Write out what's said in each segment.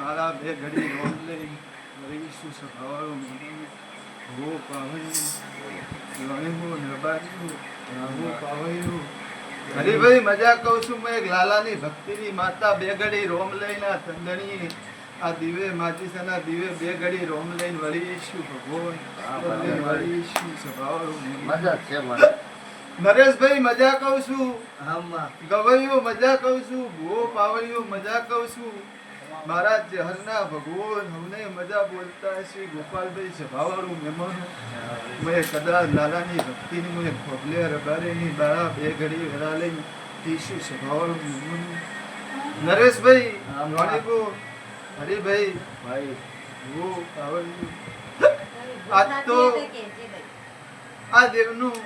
મારા બે ઘડી રોમ લઈ રહીશું સભાવાળું મહેમાન? ભૂ પાવૈયું રણીવું નભાર્યું રાહુ પાવૈયું હરિભાઈ મજા કહું છું. મેં એક લાલાની ભક્તિની માતા બે ઘડી રોમ લઈને ના થંદણી આ દિવે માજીસાના દિવે બે ઘડી રોમ લઈને વળી વળીશું ભગવાન. વળીશું સભાવાળું સ્વભાવ મજા છે મને નરેશભાઈ મજા કહું છું. ગવૈયો મજા કહું છું. ભૂવો પાવળિયું મજા કહું છું. મારા જહરના ભગવાન હમને મજા બોલતા શ્રી ગોપાલભાઈ સભાવાળું મહેમાન મેં કદાચ લાલાની ભક્તિની મેં ખોબલે રબારેની બાળા બે ઘડી વેળા લઈને ઈશુ સભાવાળું મહેમાન નરેશભાઈ આમાં. ભાઈ ભાઈ વો પાવળિયું આ તો આ દેવનું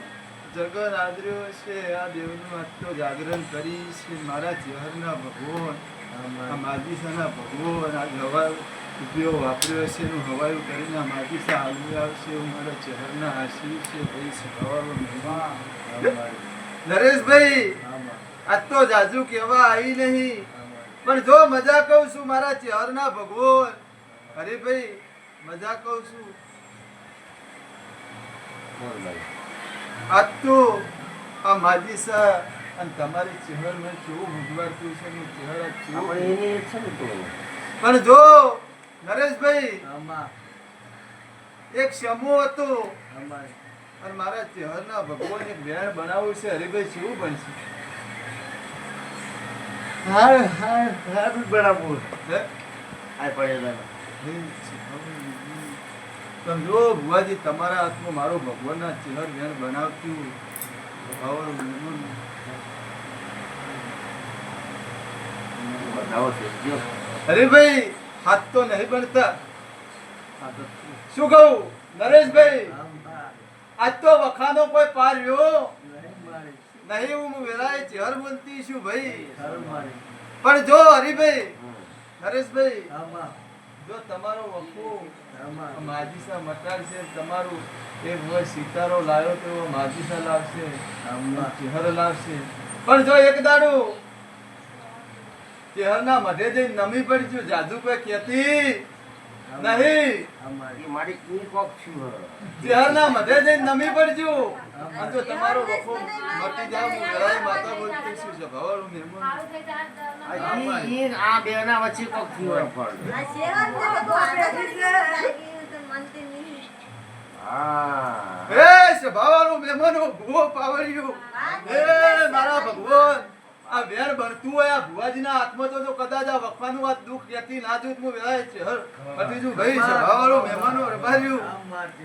જગન આદર્યો છે આ દેવનું આજ તો જાગરણ કરી છે. મારા જીવનના ભગવાન આ આમાં ભગવાન આ હવાયો ઉપયોગ વાપર્યો છે એનું હવાયું કરીને આ માજીસા આગળ આવશે એવું મારા ચહેરના આશીષ છે ભાઈ સભાવાળો મહેમાન. નરેશભાઈ આજ તો જાજુ કહેવા આવી નહીં. પણ જો મજા કહું છું મારા ચહેરના ભગવાન હરિભાઈ મજા કહું છું. ભાઈ. તો આ માજીસા અને તમારી ચહેરમાં કેવું ભગવાડતું છે એનું ચહેરા કેવું એની છે ને તો. પણ જો નરેશભાઈ એક સમૂહ હતો. અને મારા ચહેરના ભગવાન એક બેન બનાવવું છે હરિભાઈ કેવું બનશે? હાર હાર હાર બરાબર. હે? આ પડેલા તમે જો ભુવાજી તમારા હાથમાં મારો ભગવાનના ચહેર બેન બનાવતું અરે હરિભાઈ હાથ તો નહીં બનતા. શું? કહું? નરેશભાઈ આજ તો વખાનો કોઈ પાર રહ્યો? નહીં હું વેલાએ ચહેર બોલતી છું ભાઈ. પણ જો હરિભાઈ. નરેશભાઈ જો તમારો વખો માજીસા મટાર છે તમારું એ હોય સિતારો લાવ્યો તો એવો માજીસા લાવશે ચેહર લાવશે. પણ જો એક દાડો ચેહરના મઢે જઈને નમી પડજો જાદુ કોઈ કહેતી નહીં. મારી કોક છું ચહેરના મઢે જઈને નમી પડજો અને જો તમારો વખો મટી જાવ હું વેળાએ માતા બોલતી છું? સભાવાળું મહેમાન. આ બેના વચ્ચે કોક થયું. પણ હા. એ સભાવાળું મહેમાનો ભૂવો પાવડિયું એ મારા ભગવાન. આ વેર બનતું હોય આ ભુવાજીના હાથમાં તો જો કદાચ આ વખવાનું આ દુઃખ ક્યાંથી ના જોયું હું વેરાય છે હર. પતિજુ ભાઈ સભાવાળો મહેમાનો રબાર્યું.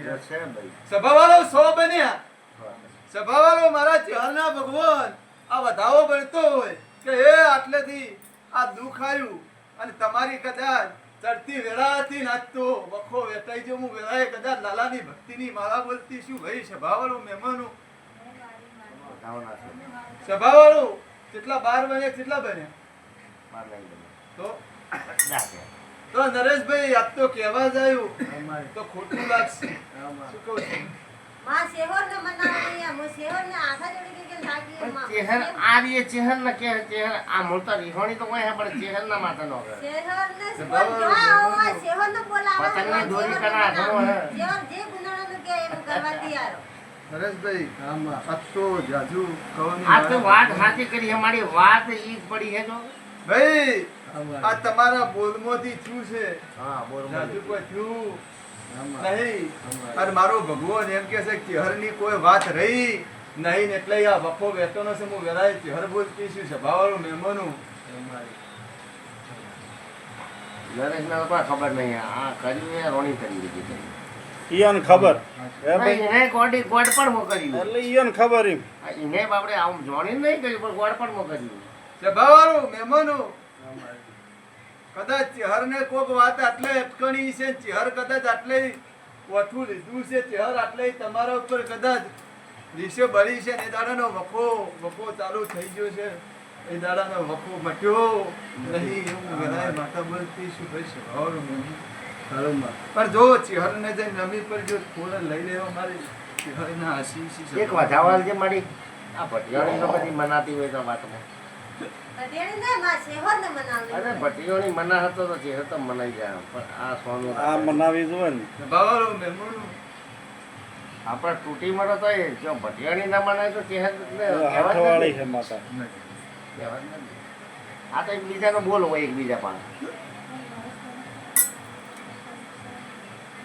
એ છે ભાઈ સભાવાળો સો બન્યા. સભાવાળો મારા ચહેરના ભગવાન. આ વધાવો બનતો હોય કે હે આટલેથી આ દુઃખ આવ્યું અને તમારી કદાચ ચડતી વેળાથી નાચતો વખો વેટાઈ જો વેળાએ કદાચ લાલાની ભક્તિની માળા બોલતી શું ભાઈ સભાવાળો, મહેમાનો? સભાવાળો કેટલા બાર બને કેટલા બને તો? તો નરેશભાઈ આપ તો કહેવા જાયું અમારે તો ખોટું લાગશે. શું કહું છું? ચેહર આ રીએ ચેહર ના કે ચેહર આ મોટા રીહોણી તો કોઈ હે પણ ચેહર ના માતા નો પતંગની દોરી કરા ધરો હે. આમાં જાજુ કવાની આ તો વાત સાચી કરી અમારી વાત ઈ પડી હે જો. ભાઈ આ તમારા બોલમાંથી થયું છે. હા બોલ બોલ. કોઈ થયું. નહીં. અને મારો ભગવાન એમ કે છે કે હરની કોઈ વાત રહી નહીં એટલે આ વફો બેઠો ન છે હું વેરાય ચહેર બોલતી છું સભાવાળું મહેમાનું. નરેશને તો ખબર નહીં. આ કર્યું રોણી કરી દીધી ઈયોને ખબર? એને ગોડી ગોડ પણ મોકલી એટલે ઈયોને ખબર એમ. આ એને બાપડે આમ જોણી નહીં કર્યું પણ ગોડ પણ મોકલી કર્યું સભાવાળું મહેમાનું. કદાચ ચહેરને કોક વાત આટલે અટકણી છે ચહેર કદાચ આટલે ઓઠું લીધું છે ચહેર આટલે તમારા ઉપર કદાચ રીસે બળી છે, ને દાડાનો વખો વખો ચાલુ થઈ ગયો છે, એ દાડાનો વખો મટ્યો નહીં એવું બધાય માતા બોલતી શું ભાઈ સ્વભાવ હાલોમાં. પણ જો ચહેરને જે નમી પર જો થોડા લઈ લેવા મારી ચહેરના આશીષ એક વધાવાલ છે મારી આ ભટિયાળી બધી મનાતી હોય તો વાતમાં અરે ભટિયાણી મના હતો તો ચહેરો તો મનાઈ જાય પણ આ સોનું આ મનાવી જોવે ને. આપણે તૂટી મળે તો એ જો ભટિયાણી ના મનાય તો ચહેર છે માતા. આ તો એકબીજાનો બોલ હોય એકબીજા પાસે.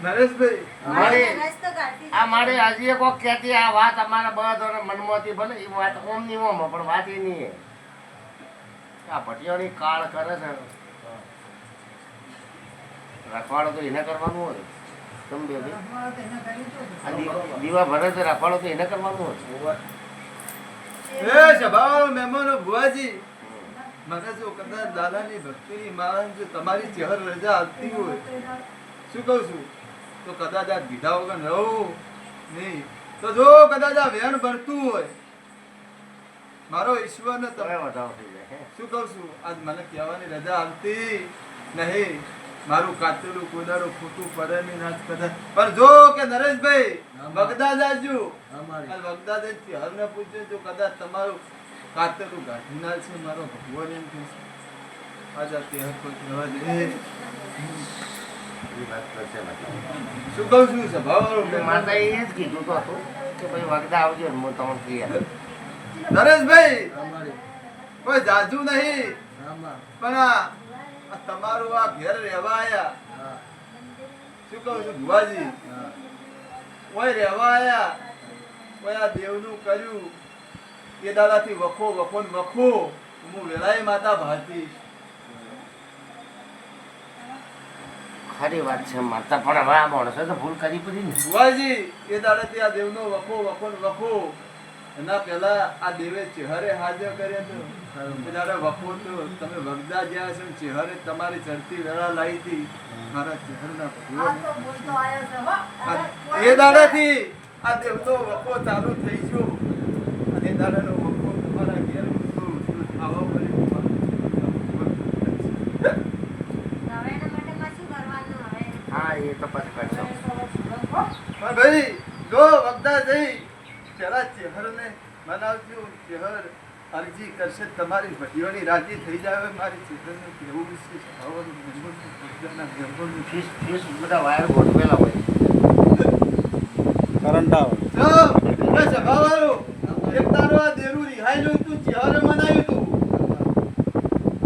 નરેશભાઈ. આ મારે હજી કોક કહેતી આ વાત અમારા બધાના મનમાંથી ભલે એ વાત ઓમની ઓમ પણ વાત એ. નહીં આ ભટિયાણી કાળ કરે છે. રખવાડો તો એને કરવાનું હોય. સમજે ભાઈ? દીવા ભરે છે રખવાડો તો એને કરવાનું હોય. એ સભાવાળો મહેમાનો ભુવાજી. મને જો કદાચ દાદાની ભક્તિની માન જો તમારી ચહેર રજા આવતી હોય. શું કહું છું? તો કદાચ આ દીધા વગર રહું નહીં. તો જો કદાચ આ વેણ ભરતું હોય મારો ઈશ્વરને તમે તમે વધારો થઈ જાય હે. શું કહું છું? આજ મને કહેવાની રજા આવતી નહીં. મારું કાતેલું કોદારું ખોટું પડે નહીં નાચ કદાચ. પણ જો કે નરેશભાઈ બગદા જાજુ. અમારી. અને બગદાદ જ છે. હરને પૂછ્યું જો કદાચ તમારું કાતેલું ગાંઠી ના છે મારો ભગવાન એમ છે. આજા ત્યાં કોઈ કહેવા દે. શું કહું છું? સભાવાળો માતાએ એ જ કીધું તો હતું કે ભાઈ વગદા આવજો હું તમને કહી નરેશભાઈ કોઈ જાજુ નહીં. પણ આ તમારું આ ઘેર રહેવા આયા. શું કહું છું ભુવાજી? કોઈ રહેવા આયા. ઓય આ દેવનું કર્યું. એ દાદાથી વખો વખો ને વખો. હું વેલાય માતા ભારતી. ખરી વાત છે માતા પણ હવે આ માણસે તો ભૂલ કરી પડી ને. ભુવાજી એ દાડાથી આ દેવનો વખો વખો વખો. એના પહેલા આ દેવે ચહેરે હાજર કર્યા તો દાડા વખો તો તમે વગદા જ્યાં છો ચહેરે તમારી ચડતી વેળા લાવી હતી. મારા ચહેરના એ દાડાથી આ દેવનો વખો ચાલુ થઈ ગયો. અને દાડાનો વખો તમારા ઘેર ઊંધો હા એ તો પછી કરશો. પણ ભાઈ જો વગદા જઈ. પેલા ચહેરને મનાવજો ચહેર અરજી કરશે તમારી વડીઓની રાજી થઈ જાય મારી ચહેરને કેવું વિશે વગદાના ફીસ ફીસ બધા વાયર ગોઠવેલા હોય. કરંટા આવે જો, એ સભાવાળો, એક તારો આ દેરું રિહાયેલું તું ચહેરે મનાવ્યું તું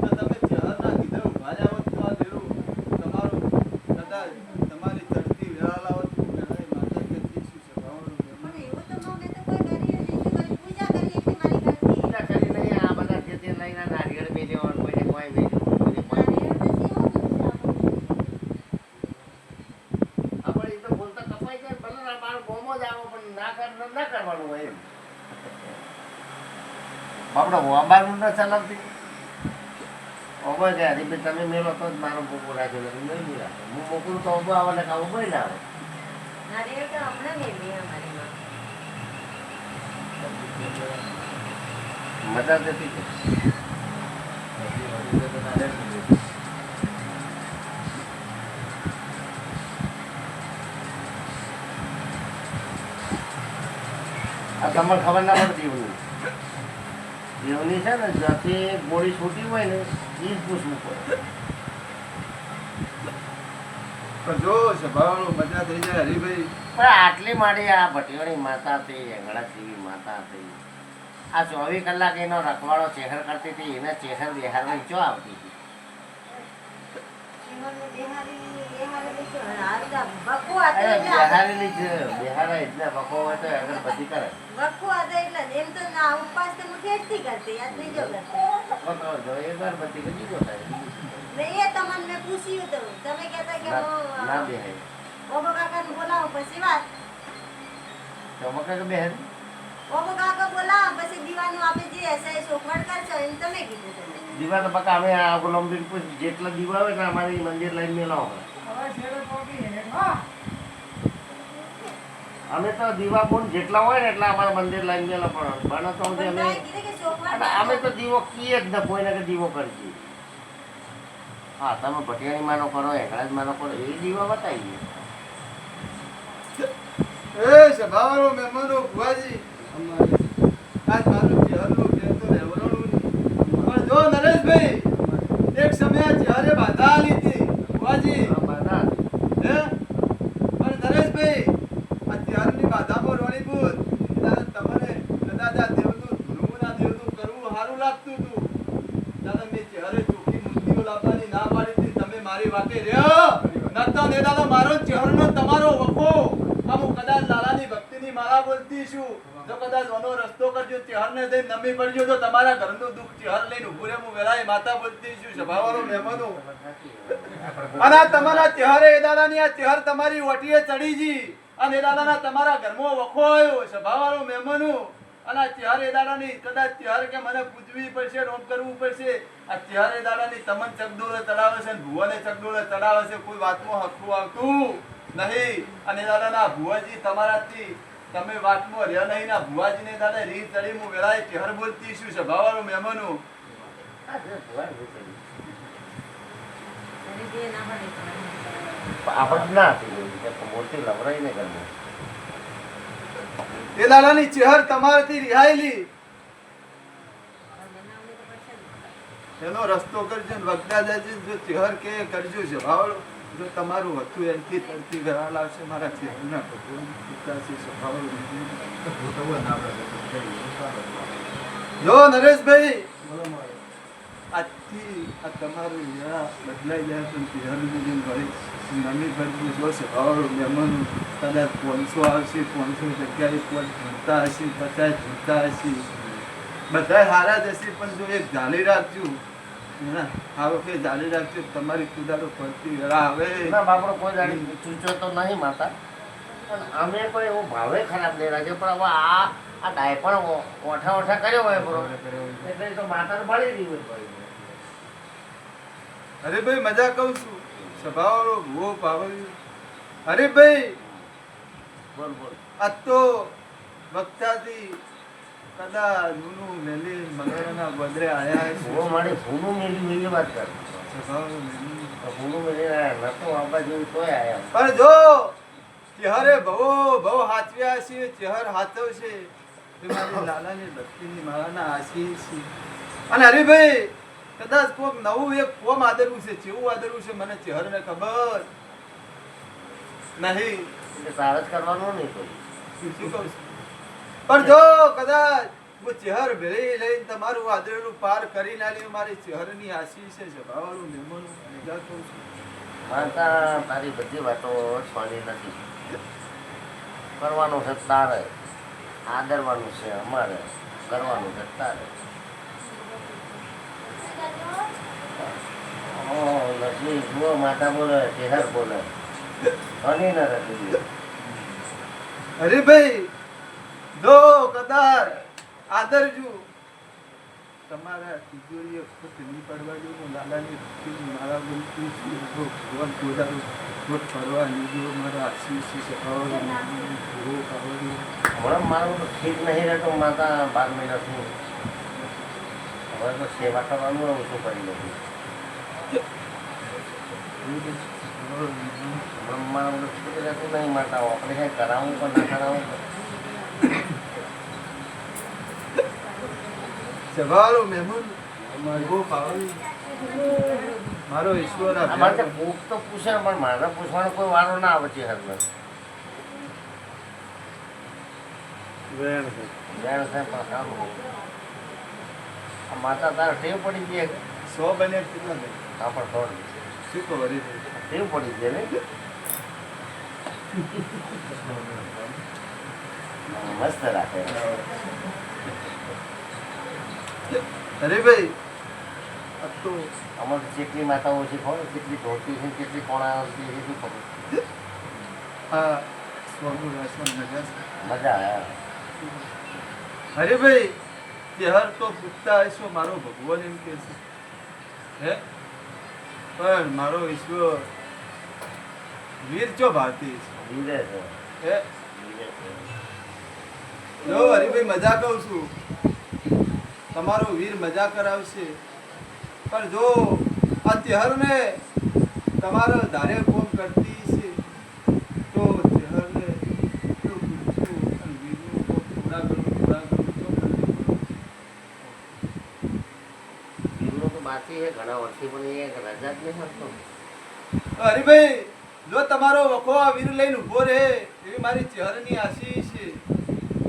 તો તમે ચહેરના કીધે ઊભા રહ્યા હોત તો આ દેરું તમારું કદાચ તમારી ચડતી વેળા લાવત તો વેળાએ માતા કહેતી શું સભાવાળો મહેમાન. પૂજા કરીને આ બધા ખેતી લઈને નારિયેળ મેલ્યો હોય, કોઈને કોઈ મેલ્યો હોય, કોઈને કોઈ હા, પણ એ તો બોલતા કપાઈ જાય ભલે ને મારો ગોમો જ આવો ના કરવાનું હોય એમ. આપણે વાબાનું ના ચલાવતી. ઓબો કે હરીભાઈ તમે મેલો તો જ મારો ભૂકો રાખ્યો નથી મેં નહીં રાખ્યો. હું મોકલું તો ઓબો આવે ને કાં ઓબો ના આવે. મજા જતી આ તમને ખબર ના પડતી એવું. દેવની છે ને જ્યાંથી ગોળી છૂટી હોય ને એ જ પૂછવું પડે પણ જો સભાવાળો મજા થઈ જાય હરીભાઈ. પણ આટલી મારી આ ભટીઓની માતા હતી એંગણા જેવી માતા હતી આ ચોવીસ કલાક એનો રખવાડો ચેહર કરતી હતી એને ચેહરની ચો આવતી હતી? અરે બિહારેલી જ બિહારે એટલે બકો હોય તો અગરબત્તી કરે બકો તો જો એ અગરબત્તી કરી જો થાય ના ના બેહાય બોલાવો પછી વાત તો મકા કે બેહાર કાકા બોલાવો પછી દીવાનું બકા અમે આ કોલંબી જેટલા દીવા આવે અમારી મંદિર લાઈન મેલો અમે તો દીવા બોન જેટલા હોય ને એટલા અમારા મંદિર લાઈન ગયેલા પણ બને તો અમે અમે તો દીવો કીએ જ ને કોઈને કે દીવો કરજી હા તમે ભટિયાની માનો કરો એકડા જ માનો કરો એ દીવા બતાવીએ. એ સભાવાળો મહેમાનો ભુવાજી. આજ મારું ચહેરનું ઘેર તો રહેવરાણું પણ જો નરેશભાઈ એક સમયે ચહેરે બાધા લીધી. ભુવાજી આ ચહેરની બાધામાં તમને કદાચ આ દેવદૂત દેવદૂત કરવું સારું લાગતું હતું. ત્યારે મેં ચહેરે ચોખ્ખી મૂર્તિઓ લાવવાની ના પાડી તમે મારી વાકે રહ્યો. નતો ને દાદા, મારો ચહેરનો તમારો વખો. હું કદાચ લાલાની ભક્તિની માળા બોલતી છું. જો કદાચ ઓનો રસ્તો કરજો ચહેરને જઈને નમી પડજો. તો તમારા ઘરનું દુઃખ ચહેર લઈને ઉભું હું વેલાએ માતા બોલતી છું, સભાવાળો, મહેમાનો. અને તમારા ચહેરે એ દાદાની આ ચહેર તમારી વટીએ ચડી જી. અને દાદાના તમારા ઘરમાં વખો આવ્યો સભાવાળો, મહેમાનો. અને આ ચહેર એ દાદાની, કદાચ ચહેર કે મને પૂજવી પડશે, રોમ કરવું પડશે, આ ચહેર એ દાદાની તમન ચકડોળે ચડાવે છે ભુવાને ચકડોળે ચડાવે છે, કોઈ વાતમાં હખું આવતું. નહીં અને દાદાના ભુવાજી તમારાથી તમે વાતમાં રહ્યા નહીં ના ભુવાજીને દાદા રીત ચડી હું વેળાએ ચહેર બોલતી છું સભાવાળો મહેમાનો. ના આપણે ના હતી મોટી લવરાઈ ને એ દાદાની ચહેર તમારાથી રિહાયેલી. ને. એનો રસ્તો કરજો ને વગડા જજો જો ચહેર કે કરજો છે ભાવડો જો તમારું હતું એનથી તરતી ઘરા લાવશે મારા ચહેરના પિતાશ્રી સ્વભાવ જો નરેશભાઈ, આજથી આ તમારું યા બદલાઈ જાય પણ ચહેરનું જેમ ભાઈ નમી ભાઈ જો સ્વભાવ મહેમાન કદાચ પાંચસો આવશે પાંચસો જગ્યાએ કોણ ભણતા હશે પચાસ ભણતા હશે બધા હારા જ હશે, પણ જો એક જાળી રાખજો. રાખજો તમારી કુદારો ફરતી વેળા આવે. ના બાપડો કોઈ જાણી ચૂંચો તો નહીં માતા. પણ અમે કોઈ એવો ભાવે ખરાબ નહીં રાખ્યો પણ હવે આ આ ડાય ઓઠા ઓઠા કર્યો હોય બરો. એટલે તો માતાને બળી રહી હોય. અરે ભાઈ મજા કહું છું. સ્વભાવ ભૂવો પાવડ્યો અરે ભાઈ બોલ બોલ. આ તો વક્તાથી કદાચ જૂનું મેલી મગરના ગોદરે આયા છે મારી ભૂનું મેલી મેલી વાત કર. સ્વભાવનો મેલી. તો ભૂનું મેલી આયા નતો આંબા જેવું તોય આયા પણ જો ચહેરે ભવો ભવ હાચવ્યા છે ચહેર હાચવશે તે મારી લાલાની ભક્તિની માળાના આશીષ છે. અને હરિભાઈ કદાચ કોક નવું એક કોમ આદરવું છે કેવું આદરવું છે મને ચહેરને ખબર નહીં. એટલે તારે કરવાનું નહીં કોઈ. શું કહું? પણ જો કદાચ હું ચહેર ભેળી લઈને તમારું આદરેલું પાર કરી ના લ્યું મારી ચહેરની આશીષ છે સ્વભાવવાળું મહેમાનું મજા કહું છું. માતા તારી બધી વાતો સોની નથી. કરવાનું છે તારે. આદરવાનું છે અમારે. કરવાનું છે તારે. લક્ષ્મી જુઓ માતા બોલે ચહેર બોલે. હની ન રખી હરિભાઈ જો કદાચ આદરજો તમારા તિજોરીએ ખોટ નહીં પડવા દો હું લાલાની ભક્તિની મારા બોલતી ભગવાન કોદારો ખોટ ફરવા નહીં મારા આશીષ ભૂવો કાવડ્યો હમણાં મારું તો ઠીક નહીં રહેતો માતા બાર મહિનાથી હવે તો સેવા કરવાનું ઓછું કરી લઉં મારું ઠીક રહેતું નહીં માતા ઓપરેશન કરાવવું પણ ના કરાવવું? સભાવાળો મહેમાન ભૂવો પાવડી મારો ઈશ્વર આ અમારે તો તો પૂછે પણ મારા પૂછવાનો કોઈ વારો ના આવે છે. આ માતા તાર ટેવ પડી ગઈ સો બને કેટલા હા પણ થોડી શું કહો ટેવ પડી ગઈ ને? મસ્ત રાખે. તો અમારે જેટલી માતાઓ છે કોણ કેટલી ધોતી છે કેટલી કોણા આવતી એ શું ખબર મજા છે. મજા આવે. હરીભાઈ તહેવાર તો પૂછતા હશો મારો ભગવાન એમ કે છે. હે? પણ મારો ઈશ્વર વીર જો ભારતી છે? છે. હે? જો હરીભાઈ મજા કહું છું. તમારો વીર મજા કરાવશે. પણ જો આ તહેવારને તમારો ધારે કોમ કરતી છે તો તહેવારને એટલું પૂછશું અને વીરનું કોમ પૂરા કરું પૂરા કરું તો કરવી પડે. બીજું તો બાકી છે ઘણા વર્ષથી પણ એ રજા જ નહીં આપતો તો હરીભાઈ જો તમારો વખો આ વીર લઈને ઊભો રહે એવી મારી ચહેરની આશીષ છે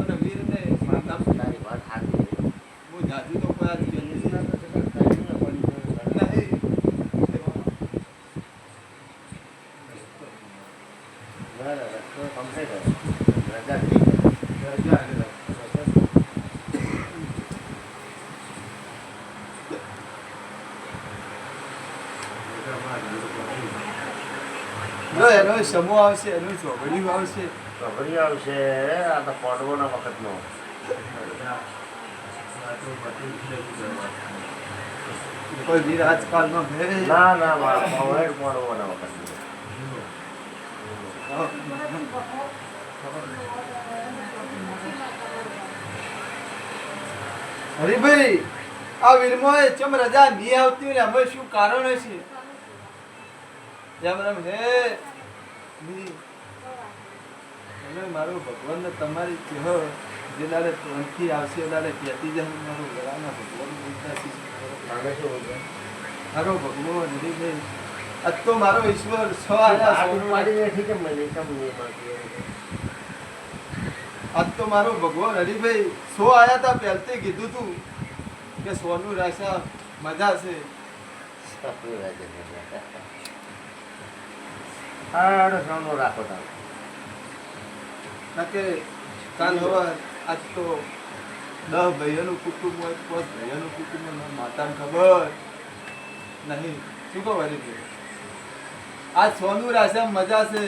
અને વીરને માતા તારી વાત સાચી છે હું જાજુ તો કોઈ આજ કહેતી નથી. નહીં. ના ના રસ્તો કમ્પ્લીટ રજા થઈ ગઈ. જો એનો સમૂહ આવશે એનું ચોગડિયું આવશે ખબરી આવશે આ તો પડવોના વખતનો કોઈ ના ના મારા વખતનો હરીભાઈ આ વીરમાં ચમ રજા નહીં આવતી હોય ને અમે શું કારણ છે જેમ રમ હે મારું ભગવાન તમારી ચેહ જે દાડે ત્રણથી આવશે એ દાડે કહેતી જાય મારું ગળાના ભગવાન બોલતા? મારો ભગવાન હરીભાઈ આજ તો મારો ઈશ્વર છ? આજ તો મારો ભગવાન હરિભાઈ સો આયા તા પહેલતે કીધું તું કે સોનું રાશા મજા છે સામનો રાખો તમે કાલ હવે આજ તો દસ ભાઈઓનું કુટુંબ હોય પાંચ ભાઈઓનું કુટુંબ હોય માતાને ખબર? નહીં. શું ખબર છે આજ સોનું રાશે મજા છે.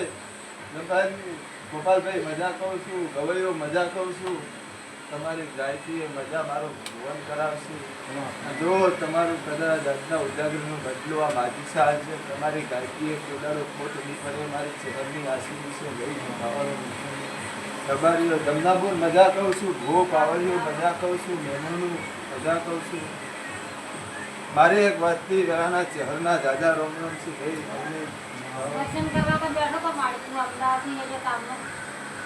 ગોપાલભાઈ, મજા કહું છું. ગવૈયો, મજા કહું છું. તમારી ગાયકી મજા મારો ભુવન કરાવશું. આ જો તમારું કદાચ આજના ઉજાગરનો બદલો આ બાદશાહ છે, તમારી ગાયકીએ એ ખોટ નહીં પડે, મારી ચહેરની આશી છે લઈ ખાવાનું રબારીઓ દમદાપુર મજા કહું છું. ભો પાવડીઓ મજા કહું છું. મહેમાનું, મજા કહું છું. મારી એક વાતથી વેળાના ચહેરના જાજા રોમ રોમ છે. ભાઈ, અમને